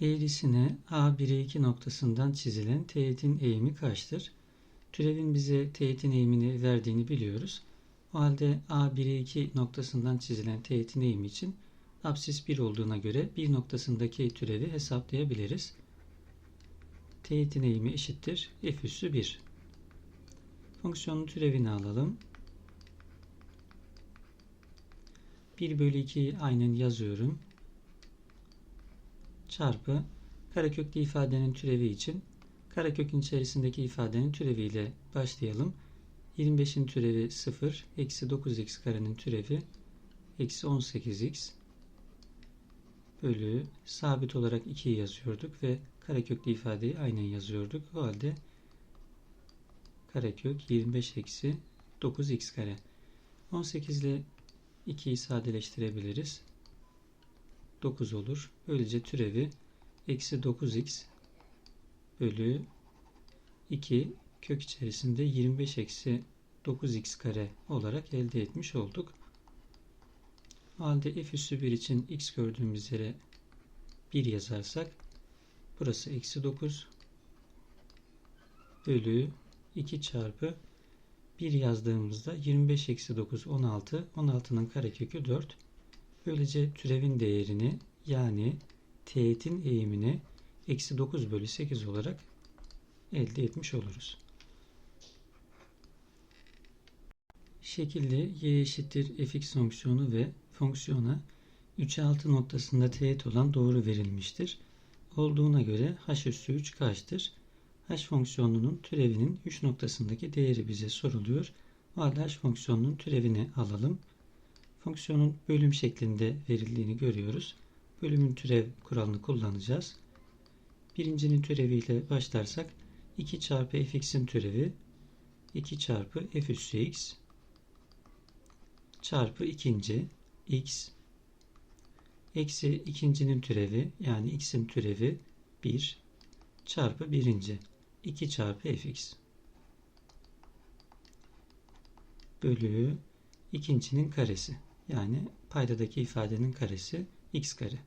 Eğrisine A1'e 2 noktasından çizilen teğetin eğimi kaçtır? Türevin bize teğetin eğimini verdiğini biliyoruz. O halde A1'e 2 noktasından çizilen teğetin eğimi için apsis 1 olduğuna göre bir noktasındaki türevi hesaplayabiliriz. Teğetin eğimi eşittir f üssü 1. Fonksiyonun türevini alalım. 1 bölü 2'yi aynen yazıyorum. Çarpı kareköklü ifadenin türevi için karekökün içerisindeki ifadenin türeviyle başlayalım. 25'in türevi 0, eksi 9x karenin türevi eksi 18x bölü sabit olarak 2'yi yazıyorduk ve kareköklü ifadeyi aynen yazıyorduk. O halde karekök 25 eksi 9x kare. 18 ile 2'yi sadeleştirebiliriz. 9 olur. Böylece türevi eksi 9x bölü 2 kök içerisinde 25 eksi 9x kare olarak elde etmiş olduk. Halde f üssü 1 için x gördüğümüz yere 1 yazarsak burası eksi 9 bölü 2 çarpı 1 yazdığımızda 25 eksi 9 16 16'nın karekökü 4 böylece türevin değerini yani teğetin eğimini eksi 9 bölü 8 olarak elde etmiş oluruz. Şekilde y eşittir fx fonksiyonu ve fonksiyona 3'e 6 noktasında teğet olan doğru verilmiştir. Olduğuna göre h üssü 3 kaçtır? h fonksiyonunun türevinin 3 noktasındaki değeri bize soruluyor. O halde h fonksiyonunun türevini alalım. Fonksiyonun bölüm şeklinde verildiğini görüyoruz. Bölümün türev kuralını kullanacağız. Birincinin türeviyle başlarsak 2 çarpı fx'in türevi 2 çarpı f üssü x çarpı ikinci x eksi ikincinin türevi yani x'in türevi 1 çarpı birinci 2 çarpı fx bölü ikincinin karesi yani paydadaki ifadenin karesi x kare.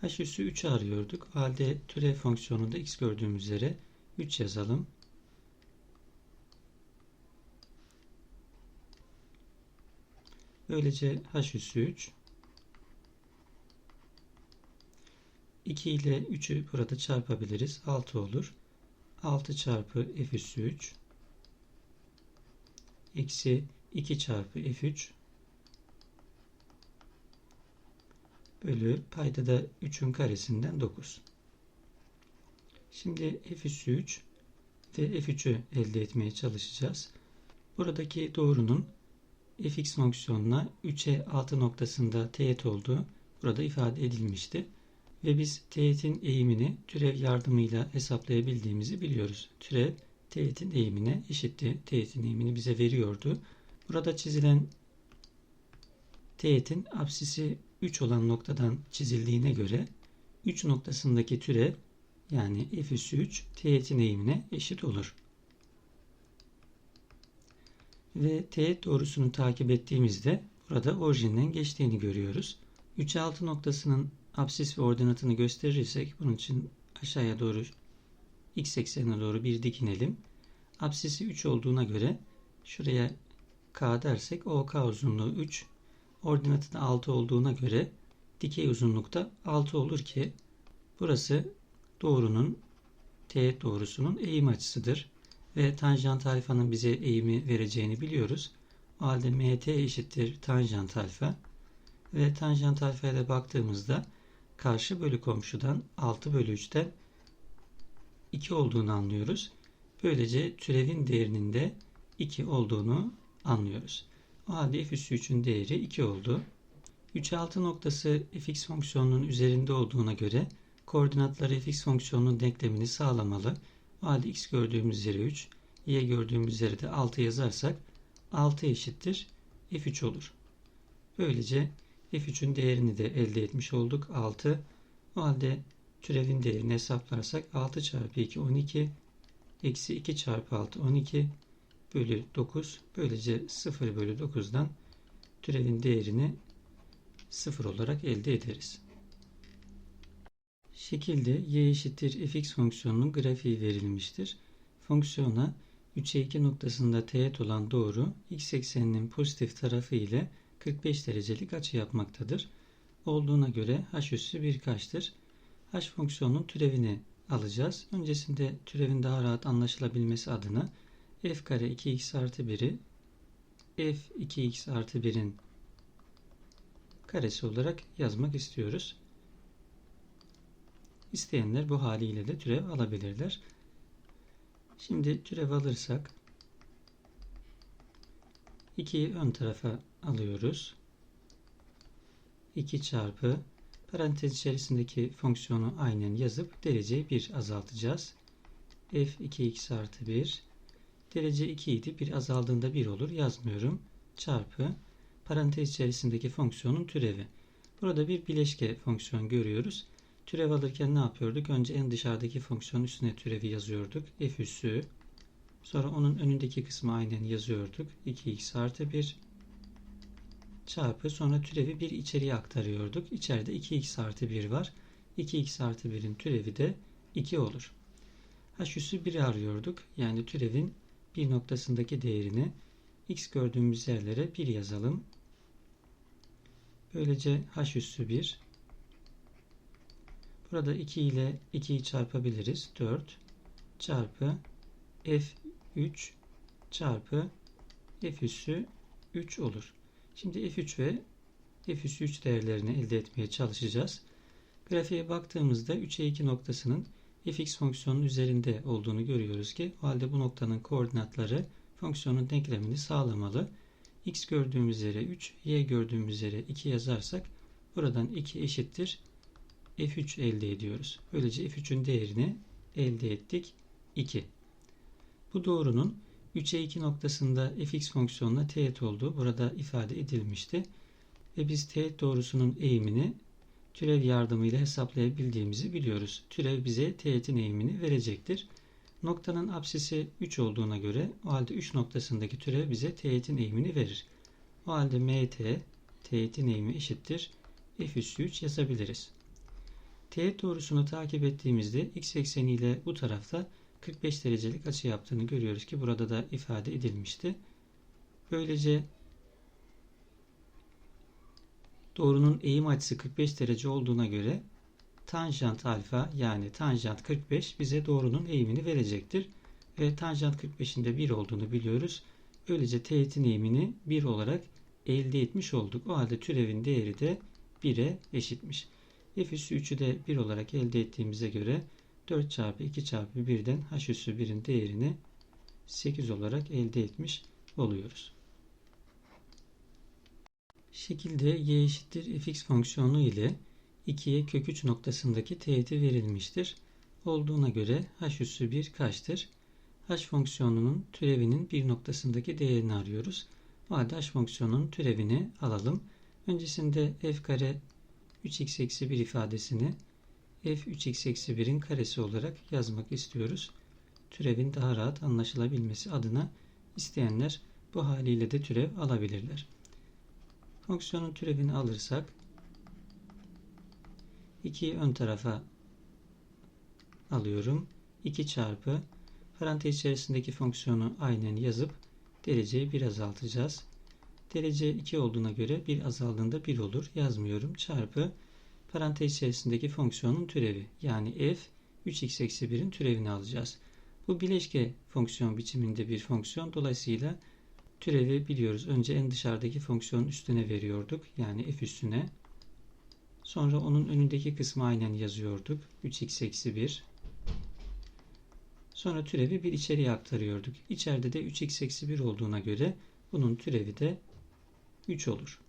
h üssü 3 arıyorduk. O halde türev fonksiyonunda x gördüğümüz üzere 3 yazalım. Böylece h üssü 3 2 ile 3'ü burada çarpabiliriz. 6 olur. 6 çarpı f üssü 3 eksi 2 çarpı f3 bölü payda da 3'ün karesinden 9. Şimdi f üssü 3 ve f3'ü elde etmeye çalışacağız. Buradaki doğrunun fx fonksiyonuna 3'e 6 noktasında teğet olduğu burada ifade edilmişti. Ve biz teğetin eğimini türev yardımıyla hesaplayabildiğimizi biliyoruz. Türev teğetin eğimine eşitti. Teğetin eğimini bize veriyordu. Burada çizilen teğetin apsisi 3 olan noktadan çizildiğine göre 3 noktasındaki türev yani f üssü 3 teğetin eğimine eşit olur. Ve teğet doğrusunu takip ettiğimizde burada orijinden geçtiğini görüyoruz. 3'e 6 noktasının apsis ve ordinatını gösterirsek bunun için aşağıya doğru x eksenine doğru bir dikinelim. Apsisi 3 olduğuna göre şuraya k dersek OK uzunluğu 3. Ordinatı da 6 olduğuna göre dikey uzunlukta 6 olur ki burası doğrunun teğet doğrusunun eğim açısıdır. Ve tanjant alfanın bize eğimi vereceğini biliyoruz. O halde mt eşittir tanjant alfa. Ve tanjant alfaya da baktığımızda karşı bölü komşudan 6 bölü 3'ten 2 olduğunu anlıyoruz. Böylece türevin değerinin de 2 olduğunu anlıyoruz. Halde f üssü 3'ün değeri 2 oldu. 3 6 noktası fx fonksiyonunun üzerinde olduğuna göre koordinatları fx fonksiyonunun denklemini sağlamalı. O halde x gördüğümüz yere 3, y gördüğümüz yere de 6 yazarsak 6 eşittir f3 olur. Böylece f3'ün değerini de elde etmiş olduk. 6. O halde türevin değerini hesaplarsak 6 çarpı 2 12 eksi 2 çarpı 6 12 bölü 9 böylece 0 bölü 9'dan türevin değerini 0 olarak elde ederiz. Şekilde y eşittir fx fonksiyonunun grafiği verilmiştir. Fonksiyona 3'e 2 noktasında teğet olan doğru x ekseninin pozitif tarafı ile 45 derecelik açı yapmaktadır. Olduğuna göre h üssü 1 kaçtır? h fonksiyonunun türevini alacağız. Öncesinde türevin daha rahat anlaşılabilmesi adına f kare 2x artı 1'i f 2x artı 1'in karesi olarak yazmak istiyoruz. İsteyenler bu haliyle de türev alabilirler. Şimdi türev alırsak 2'yi ön tarafa alıyoruz. 2 çarpı parantez içerisindeki fonksiyonu aynen yazıp dereceyi 1 azaltacağız. f 2x artı 1 derece 2 idi. 1 azaldığında 1 olur. Yazmıyorum. Çarpı parantez içerisindeki fonksiyonun türevi. Burada bir bileşke fonksiyon görüyoruz. Türev alırken ne yapıyorduk? Önce en dışarıdaki fonksiyon üstüne türevi yazıyorduk. f üssü. Sonra onun önündeki kısmı aynen yazıyorduk. 2x artı 1 çarpı sonra türevi bir içeriye aktarıyorduk. İçeride 2x artı 1 var. 2x artı 1'in türevi de 2 olur. h üssü 1'i arıyorduk. Yani türevin bir noktasındaki değerini x gördüğümüz yerlere 1 yazalım. Böylece h üssü 1 Burada 2 ile 2'yi çarpabiliriz. 4 çarpı f3 çarpı f üssü 3 olur. Şimdi f3 ve f üssü 3 değerlerini elde etmeye çalışacağız. Grafiğe baktığımızda 3'e 2 noktasının fx fonksiyonun üzerinde olduğunu görüyoruz ki o halde bu noktanın koordinatları fonksiyonun denklemini sağlamalı. x gördüğümüz yere 3, y gördüğümüz yere 2 yazarsak buradan 2 eşittir f3 elde ediyoruz. Böylece f3'ün değerini elde ettik. 2. Bu doğrunun 3'e 2 noktasında fx fonksiyonuna teğet olduğu burada ifade edilmişti. Ve biz teğet doğrusunun eğimini türev yardımıyla hesaplayabildiğimizi biliyoruz. Türev bize teğetin eğimini verecektir. Noktanın apsisi 3 olduğuna göre o halde 3 noktasındaki türev bize teğetin eğimini verir. O halde mt teğetin eğimi eşittir. f üssü 3 yazabiliriz. Teğet doğrusunu takip ettiğimizde x ekseni ile bu tarafta 45 derecelik açı yaptığını görüyoruz ki burada da ifade edilmişti. Böylece doğrunun eğim açısı 45 derece olduğuna göre tanjant alfa yani tanjant 45 bize doğrunun eğimini verecektir. Ve tanjant 45'in de 1 olduğunu biliyoruz. Böylece teğetin eğimini 1 olarak elde etmiş olduk. O halde türevin değeri de 1'e eşitmiş. F üssü 3'ü de 1 olarak elde ettiğimize göre 4 çarpı 2 çarpı 1'den h üssü 1'in değerini 8 olarak elde etmiş oluyoruz. Şekilde y eşittir fx fonksiyonu ile 2'ye kök 3 noktasındaki teğeti verilmiştir. Olduğuna göre h üssü 1 kaçtır? h fonksiyonunun türevinin bir noktasındaki değerini arıyoruz. O halde h fonksiyonunun türevini alalım. Öncesinde f kare 3x eksi 1 ifadesini f 3x eksi 1'in karesi olarak yazmak istiyoruz. Türevin daha rahat anlaşılabilmesi adına isteyenler bu haliyle de türev alabilirler. Fonksiyonun türevini alırsak 2'yi ön tarafa alıyorum. 2 çarpı parantez içerisindeki fonksiyonu aynen yazıp dereceyi 1 azaltacağız. Derece 2 olduğuna göre 1 azaldığında 1 olur. Yazmıyorum. Çarpı parantez içerisindeki fonksiyonun türevi. Yani f 3x eksi 1'in türevini alacağız. Bu bileşke fonksiyon biçiminde bir fonksiyon. Dolayısıyla türevi biliyoruz. Önce en dışarıdaki fonksiyonun üstüne veriyorduk. Yani f üstüne. Sonra onun önündeki kısmı aynen yazıyorduk. 3x eksi 1. Sonra türevi bir içeriye aktarıyorduk. İçeride de 3x eksi 1 olduğuna göre bunun türevi de 3 olur.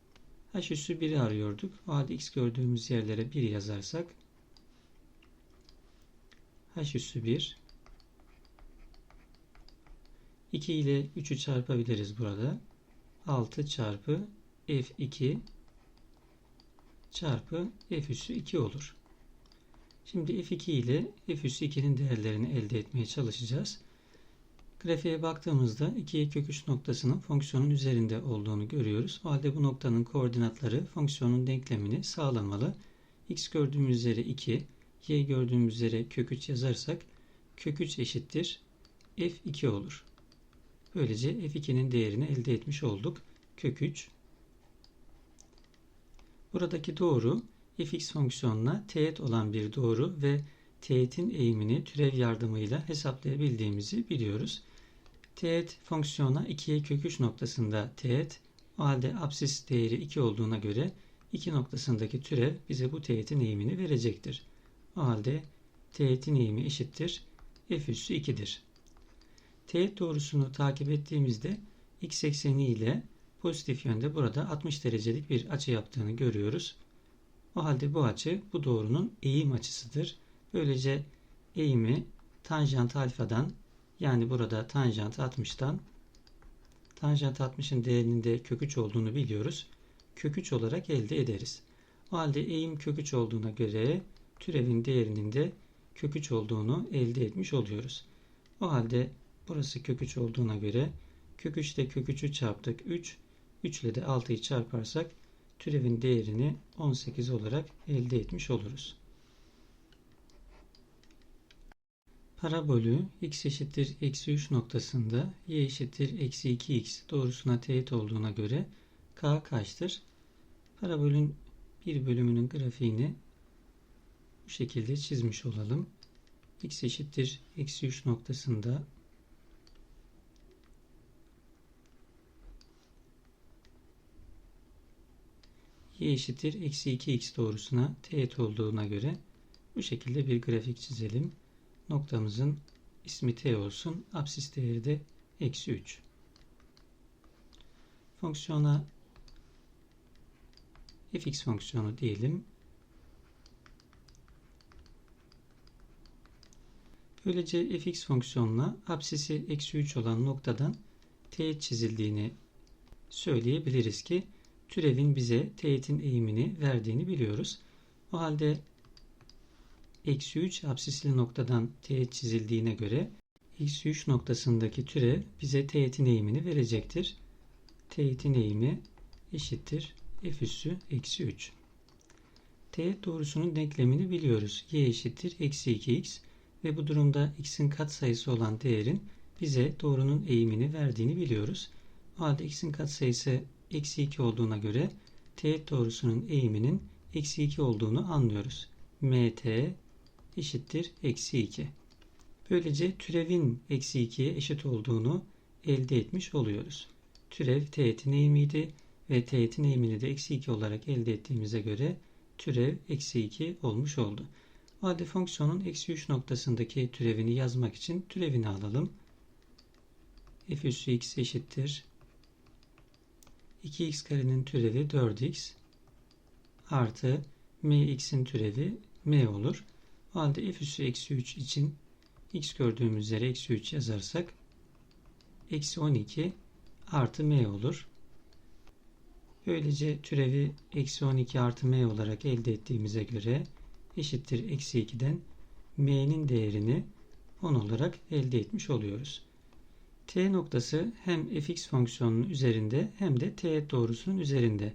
H üssü 1'i arıyorduk. O halde x gördüğümüz yerlere 1 yazarsak H üssü 1 2 ile 3'ü çarpabiliriz burada. 6 çarpı F2 çarpı F üssü 2 olur. Şimdi F2 ile F üssü 2'nin değerlerini elde etmeye çalışacağız. Grafiğe baktığımızda 2'ye kök 3 noktasının fonksiyonun üzerinde olduğunu görüyoruz. O halde bu noktanın koordinatları fonksiyonun denklemini sağlamalı. x gördüğümüz üzere 2, y gördüğümüz üzere kök 3 yazarsak kök 3 eşittir f2 olur. Böylece f2'nin değerini elde etmiş olduk. Kök 3. Buradaki doğru fx fonksiyonuna teğet olan bir doğru ve teğetin eğimini türev yardımıyla hesaplayabildiğimizi biliyoruz. Teğet fonksiyona 2'ye kök 3 noktasında teğet o halde absis değeri 2 olduğuna göre 2 noktasındaki türev bize bu teğetin eğimini verecektir. O halde teğetin eğimi eşittir f üssü 2'dir. Teğet doğrusunu takip ettiğimizde x ekseni ile pozitif yönde burada 60 derecelik bir açı yaptığını görüyoruz. O halde bu açı bu doğrunun eğim açısıdır. Böylece eğimi tanjant alfadan yani burada tanjant 60'tan tanjant 60'ın değerinin de kök 3 olduğunu biliyoruz. Kök 3 olarak elde ederiz. O halde eğim kök 3 olduğuna göre türevin değerinin de kök 3 olduğunu elde etmiş oluyoruz. O halde burası kök 3 olduğuna göre kök 3 ile kök 3'ü çarptık 3. 3 ile de 6'yı çarparsak türevin değerini 18 olarak elde etmiş oluruz. Parabolü x eşittir eksi 3 noktasında y eşittir eksi 2x doğrusuna teğet olduğuna göre k kaçtır? Parabolün bir bölümünün grafiğini bu şekilde çizmiş olalım. x eşittir eksi 3 noktasında y eşittir eksi 2x doğrusuna teğet olduğuna göre bu şekilde bir grafik çizelim. Noktamızın ismi t olsun. Apsis değeri de eksi 3. Fonksiyona fx fonksiyonu diyelim. Böylece fx fonksiyonuna apsisi eksi 3 olan noktadan teğet çizildiğini söyleyebiliriz ki türevin bize teğetin eğimini verdiğini biliyoruz. O halde eksi 3 apsisli noktadan teğet çizildiğine göre eksi 3 noktasındaki türev bize teğetin eğimini verecektir. Teğetin eğimi eşittir f üssü eksi 3. Teğet doğrusunun denklemini biliyoruz. y eşittir eksi 2x ve bu durumda x'in katsayısı olan değerin bize doğrunun eğimini verdiğini biliyoruz. O halde x'in katsayısı eksi 2 olduğuna göre teğet doğrusunun eğiminin eksi 2 olduğunu anlıyoruz. mt eşittir eksi 2. Böylece türevin eksi 2'ye eşit olduğunu elde etmiş oluyoruz. Türev teğetin eğimiydi ve teğetin eğimini de eksi 2 olarak elde ettiğimize göre türev eksi 2 olmuş oldu. O halde fonksiyonun eksi 3 noktasındaki türevini yazmak için türevini alalım. f üssü x eşittir 2x karenin türevi 4x artı mx'in türevi m olur. O halde f üssü eksi 3 için x gördüğümüz üzere eksi 3 yazarsak eksi 12 artı m olur. Böylece türevi eksi 12 artı m olarak elde ettiğimize göre eşittir eksi 2'den m'nin değerini 10 olarak elde etmiş oluyoruz. T noktası hem fx fonksiyonunun üzerinde hem de teğet doğrusunun üzerinde.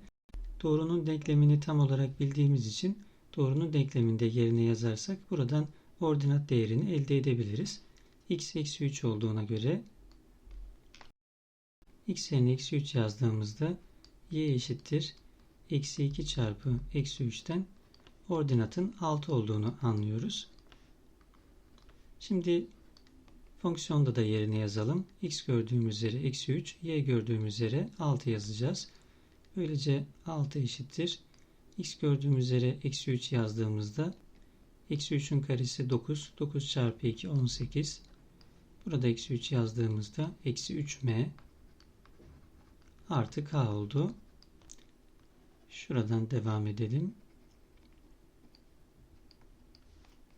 Doğrunun denklemini tam olarak bildiğimiz için doğrunun denkleminde yerine yazarsak buradan ordinat değerini elde edebiliriz. x eksi 3 olduğuna göre x yerine eksi 3 yazdığımızda y eşittir eksi 2 çarpı eksi 3'ten ordinatın 6 olduğunu anlıyoruz. Şimdi fonksiyonda da yerine yazalım. x gördüğümüz üzere eksi 3, y gördüğümüz üzere 6 yazacağız. Böylece 6 eşittir x gördüğümüz üzere eksi 3 yazdığımızda eksi 3'ün karesi 9. 9 çarpı 2 18. Burada eksi 3 yazdığımızda eksi 3m artı k oldu. Şuradan devam edelim.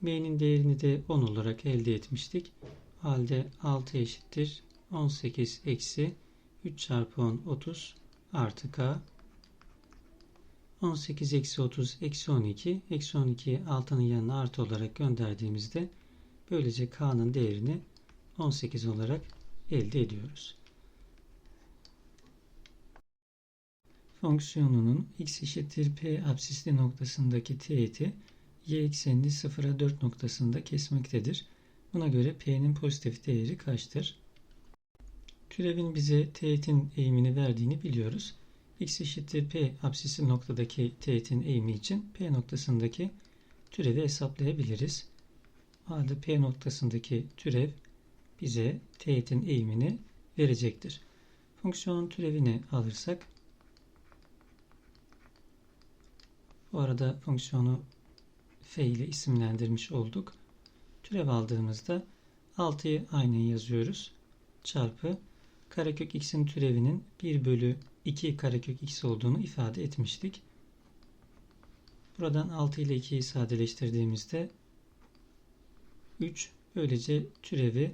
m'nin değerini de 10 olarak elde etmiştik. Halde 6 eşittir 18 eksi 3 çarpı 10 30 artı k 18 eksi 30 eksi 12 eksi 12'yi 6'nın yanına artı olarak gönderdiğimizde böylece k'nın değerini 18 olarak elde ediyoruz. Fonksiyonunun x eşittir p absisli noktasındaki teğeti y eksenini 0'a 4 noktasında kesmektedir. Buna göre p'nin pozitif değeri kaçtır? Türevin bize teğetin eğimini verdiğini biliyoruz. x eşittir p apsisi noktadaki teğetin eğimi için p noktasındaki türevi hesaplayabiliriz. Halde p noktasındaki türev bize teğetin eğimini verecektir. Fonksiyonun türevini alırsak bu arada fonksiyonu f ile isimlendirmiş olduk. Türev aldığımızda 6'yı aynen yazıyoruz. Çarpı karekök x'in türevinin 1 bölü 2 karekök x olduğunu ifade etmiştik. Buradan 6 ile 2'yi sadeleştirdiğimizde 3 böylece türevi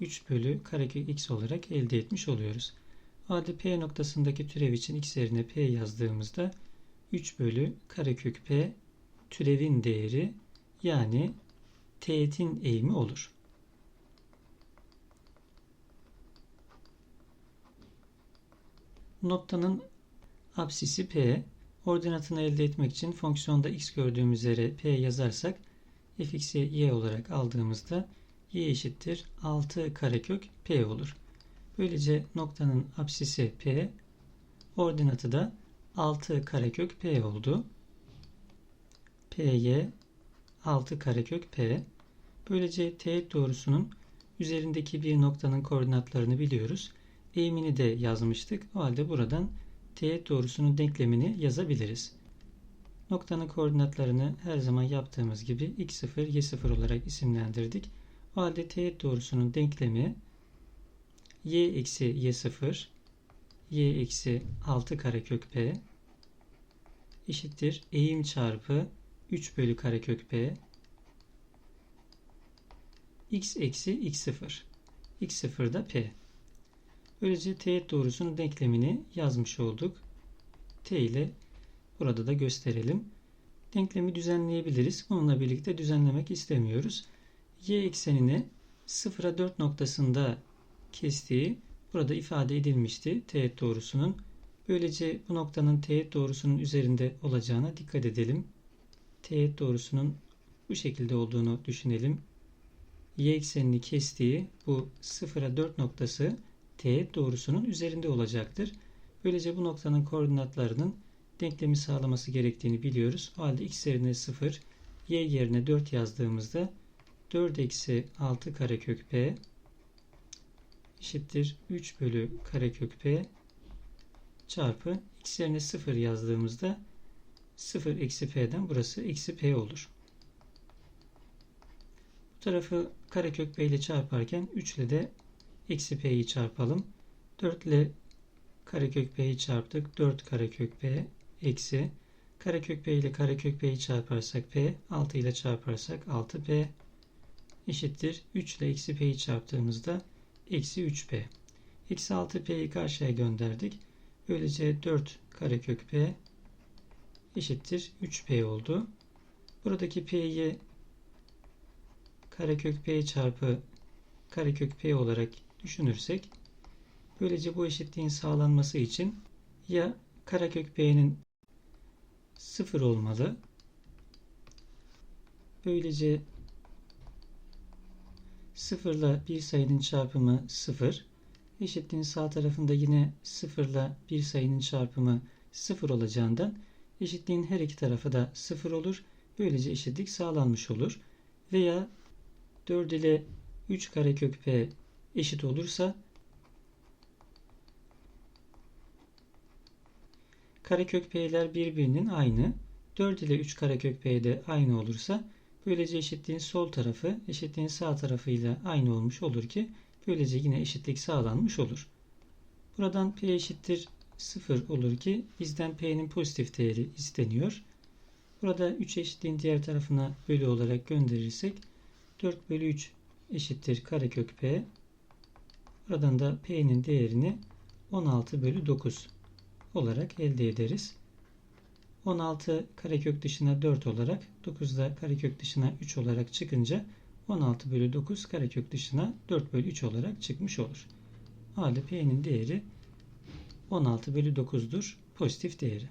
3 bölü karekök x olarak elde etmiş oluyoruz. Halde p noktasındaki türev için x yerine p yazdığımızda 3 bölü karekök p türevin değeri yani teğetin eğimi olur. Noktanın apsisi p. Ordinatını elde etmek için fonksiyonda x gördüğümüz yere p yazarsak fx'i y olarak aldığımızda y eşittir 6 karekök p olur. Böylece noktanın apsisi p, ordinatı da 6 karekök p oldu. py 6 karekök p. Böylece teğet doğrusunun üzerindeki bir noktanın koordinatlarını biliyoruz. Eğimini de yazmıştık. O halde buradan teğet doğrusunun denklemini yazabiliriz. Noktanın koordinatlarını her zaman yaptığımız gibi x0, y0 olarak isimlendirdik. O halde teğet doğrusunun denklemi y eksi y0 y eksi 6 karekök p eşittir eğim çarpı 3 bölü karekök p x eksi x0 x0 da p. Böylece teğet doğrusunun denklemini yazmış olduk. T ile burada da gösterelim. Denklemi düzenleyebiliriz. Bununla birlikte düzenlemek istemiyoruz. Y eksenini 0'a 4 noktasında kestiği burada ifade edilmişti teğet doğrusunun. Böylece bu noktanın teğet doğrusunun üzerinde olacağına dikkat edelim. Teğet doğrusunun bu şekilde olduğunu düşünelim. Y eksenini kestiği bu 0'a 4 noktası teğet doğrusunun üzerinde olacaktır. Böylece bu noktanın koordinatlarının denklemi sağlaması gerektiğini biliyoruz. O halde x yerine 0, y yerine 4 yazdığımızda 4 eksi 6 karekök p eşittir 3 bölü karekök p çarpı x yerine 0 yazdığımızda 0 eksi p'den burası eksi p olur. Bu tarafı karekök p ile çarparken 3 ile de eksi p'yi çarpalım. 4 ile karekök p'yi çarptık. 4 karekök p eksi karekök p ile karekök p'yi çarparsak p 6 ile çarparsak 6p eşittir. 3 ile eksi p'yi çarptığımızda eksi 3p. Eksi 6p'yi karşıya gönderdik. Böylece 4 karekök p eşittir 3p oldu. Buradaki p'yi karekök p çarpı karekök p olarak düşünürsek böylece bu eşitliğin sağlanması için ya karekök p'nin 0 olmalı. Böylece 0 ile bir sayının çarpımı 0. Eşitliğin sağ tarafında yine 0 ile bir sayının çarpımı 0 olacağından eşitliğin her iki tarafı da 0 olur. Böylece eşitlik sağlanmış olur. Veya 4 ile 3 karekök p eşit olursa karekök p'ler birbirinin aynı. 4 ile 3 karekök p de aynı olursa böylece eşitliğin sol tarafı eşitliğin sağ tarafıyla aynı olmuş olur ki böylece yine eşitlik sağlanmış olur. Buradan p eşittir 0 olur ki bizden p'nin pozitif değeri isteniyor. Burada 3 eşitliğin diğer tarafına bölü olarak gönderirsek 4 bölü 3 eşittir karekök p. Buradan da p'nin değerini 16 bölü 9 olarak elde ederiz. 16 karekök dışına 4 olarak 9 da karekök dışına 3 olarak çıkınca 16 bölü 9 karekök dışına 4 bölü 3 olarak çıkmış olur. Halde p'nin değeri 16 bölü 9'dur pozitif değeri.